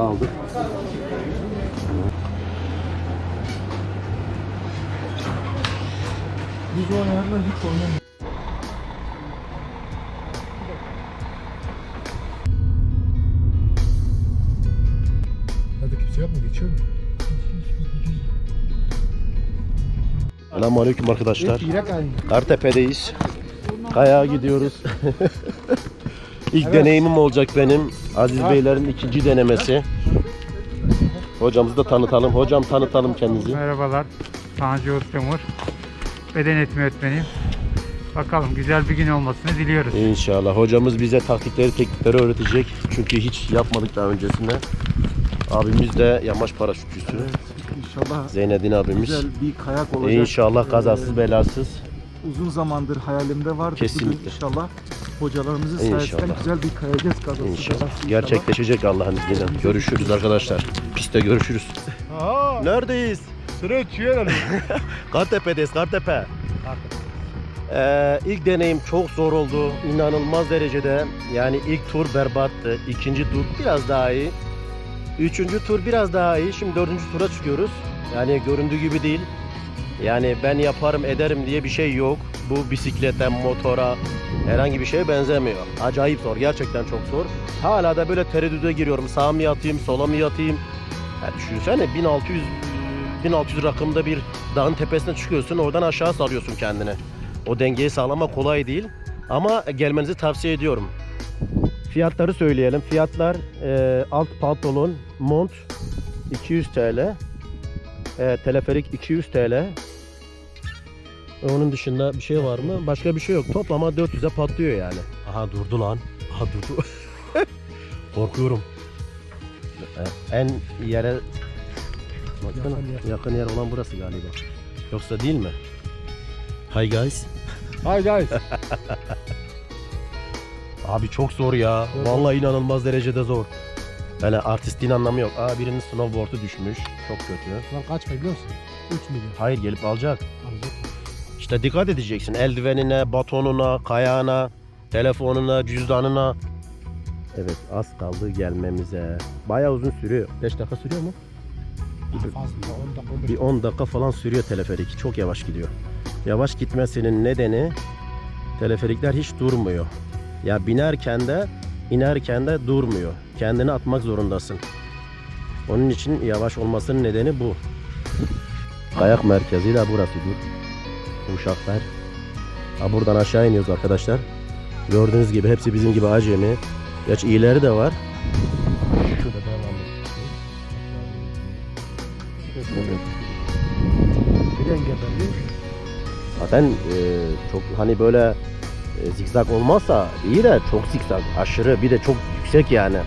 Aldık. Biz oynayanlar hiç oynamıyor. Hadi kimse yok mu? Geçiyor mu? Selamünaleyküm arkadaşlar. İrek aynı. Kartepe'deyiz. Kayağa gidiyoruz. İlk deneyimim olacak benim. Aziz Beylerin ikinci denemesi. Hocamızı da tanıtalım. Hocam tanıtalım kendinizi. Merhabalar. Tanju Öztemur. Beden eğitimi öğretmeniyim. Bakalım güzel bir gün olmasını diliyoruz. İnşallah. Hocamız bize taktikleri, teknikleri öğretecek. Çünkü hiç yapmadık daha öncesinde. Abimiz de yamaç paraşütçüsü. İnşallah Zeynedin abimiz. güzel bir kayak olacak. İnşallah kazasız belasız. Uzun zamandır hayalimde vardı. Kesinlikle. Bugün inşallah hocalarımızın sayesinde İnşallah. güzel bir kayacağız kazası. İnşallah. Gerçekleşecek Allah'ın izniyle. Görüşürüz arkadaşlar. Pistte görüşürüz. Neredeyiz? Sıra çiğer Kartepe'deyiz, Kartepe. Ee, ilk deneyim çok zor oldu. İnanılmaz derecede. Yani ilk tur berbattı. İkinci tur biraz daha iyi. Üçüncü tur biraz daha iyi. Şimdi dördüncü tura çıkıyoruz. Yani göründüğü gibi değil. Yani ben yaparım ederim diye bir şey yok. Bu bisiklete, motora, herhangi bir şeye benzemiyor. Acayip zor. Gerçekten çok zor. Hala da böyle tereddüde giriyorum. Sağa mı yatayım, sola mı yatayım? Ya düşünsene 1600 1600 rakımda bir dağın tepesine çıkıyorsun. Oradan aşağı salıyorsun kendini. O dengeyi sağlamak kolay değil. Ama gelmenizi tavsiye ediyorum. Fiyatları söyleyelim. Fiyatlar e, alt pantolon, mont 200 TL. E, teleferik 200 TL. Onun dışında bir şey var mı? Başka bir şey yok. Toplama 400'e patlıyor yani. Aha durdu lan. Aha durdu. Korkuyorum. E, En yere Baksana, Yakın yer. yakın yer olan burası galiba. Yoksa değil mi? Hi guys. Haydi haydi. Abi çok zor ya. Evet. Vallahi inanılmaz derecede zor. Yani artistliğin anlamı yok. Aa birinin snowboard'u düşmüş. Çok kötü. Lan kaç biliyor musun? 3 milyon. Hayır gelip alacak. Alacak. İşte dikkat edeceksin. Eldivenine, batonuna, kayağına, telefonuna, cüzdanına. Evet az kaldı gelmemize. Bayağı uzun sürüyor. 5 dakika sürüyor mu? Fazla 10 dakika 15 Bir 10 dakika falan sürüyor teleferik. Çok yavaş gidiyor. Yavaş gitmesinin nedeni teleferikler hiç durmuyor. Ya binerken de inerken de durmuyor. Kendini atmak zorundasın. Onun için yavaş olmasının nedeni bu. Kayak merkezi de burasıdır. Uşaklar. Ha buradan aşağı iniyoruz arkadaşlar. Gördüğünüz gibi hepsi bizim gibi acemi. Geç iyileri de var. Şurada devam. Zaten e, çok hani böyle e, zikzak olmazsa iyi de çok zikzak aşırı bir de çok yüksek yani.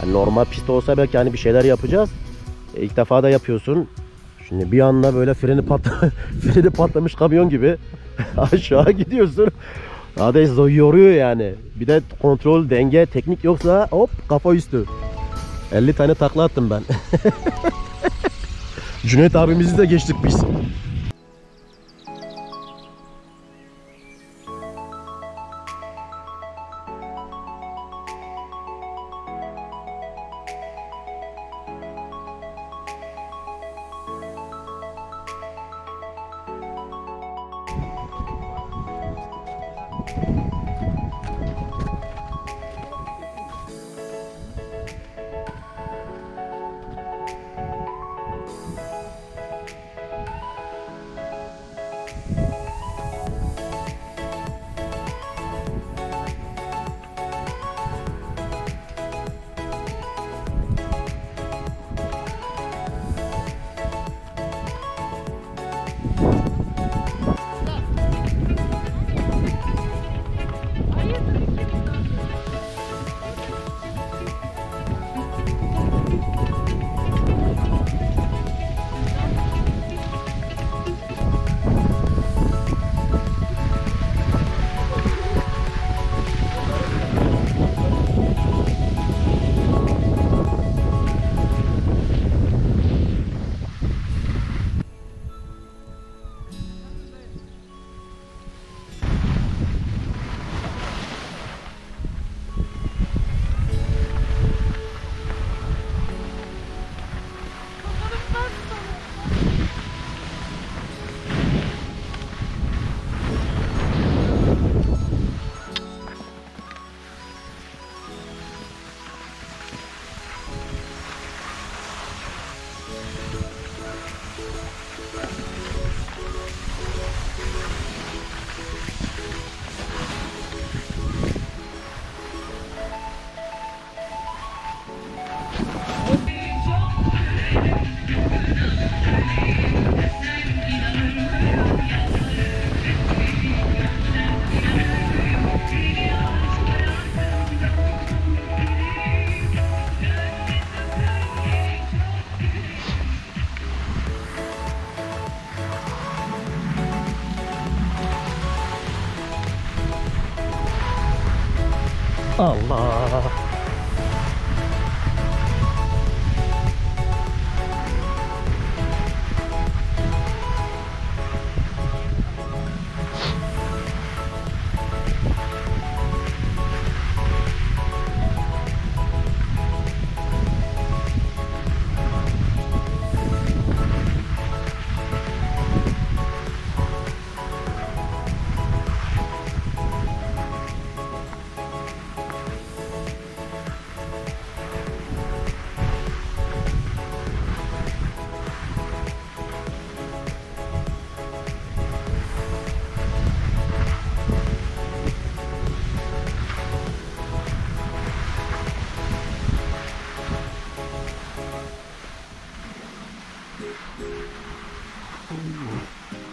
Hani normal pist olsa belki hani bir şeyler yapacağız. E, ilk defa da yapıyorsun. Şimdi bir anda böyle freni patla freni patlamış kamyon gibi aşağı gidiyorsun. Zo- yoruyor yani. Bir de kontrol, denge, teknik yoksa hop kafa üstü. 50 tane takla attım ben. Cüneyt abimizi de geçtik biz. Okay. Allah.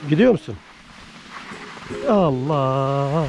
Gidiyor musun? Allah.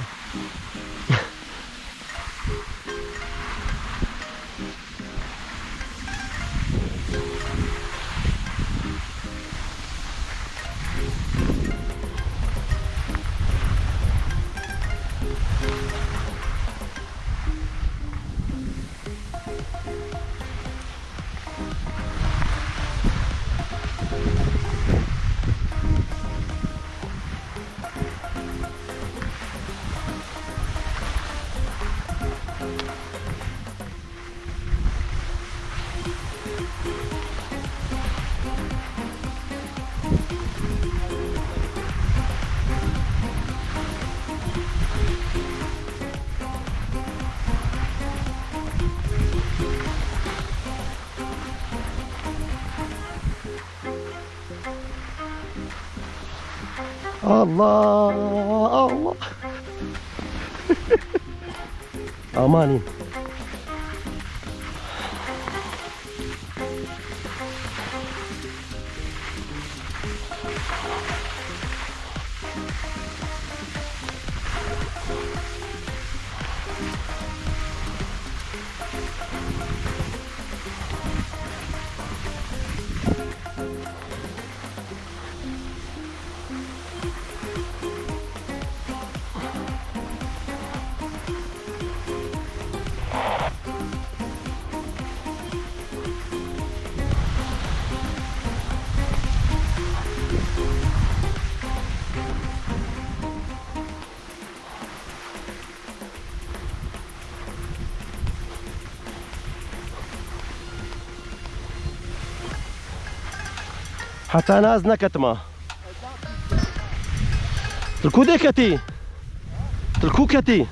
Allah Allah. Amanin. حتى أنا ازنا كتما تركو ديكتي تركو كتي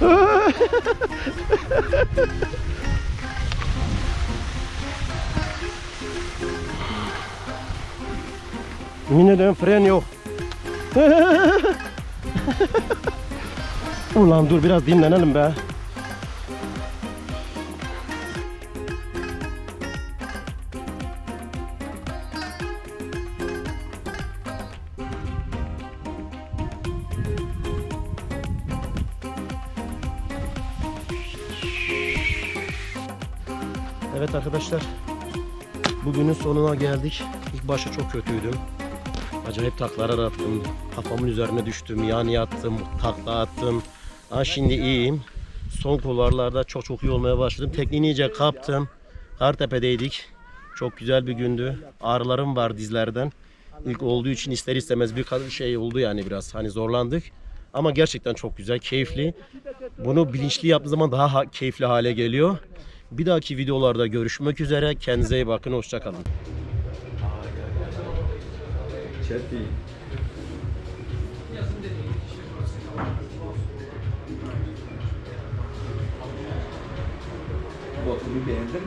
Ha Ha ha ha ha! Ederim fren yok. Ulan dur biraz dinlenelim be. Evet arkadaşlar. Bugünün sonuna geldik. İlk başta çok kötüydüm. Acayip taklalar attım. Kafamın üzerine düştüm. Yan yattım. Takla attım. Ha şimdi iyiyim. Son kulvarlarda çok çok iyi olmaya başladım. Tekniğini iyice kaptım. Kartepe'deydik. Çok güzel bir gündü. Ağrılarım var dizlerden. İlk olduğu için ister istemez bir şey oldu yani biraz. Hani zorlandık. Ama gerçekten çok güzel, keyifli. Bunu bilinçli yaptığın zaman daha ha- keyifli hale geliyor. Bir dahaki videolarda görüşmek üzere. Kendinize iyi bakın. Hoşçakalın. Botunu beğendin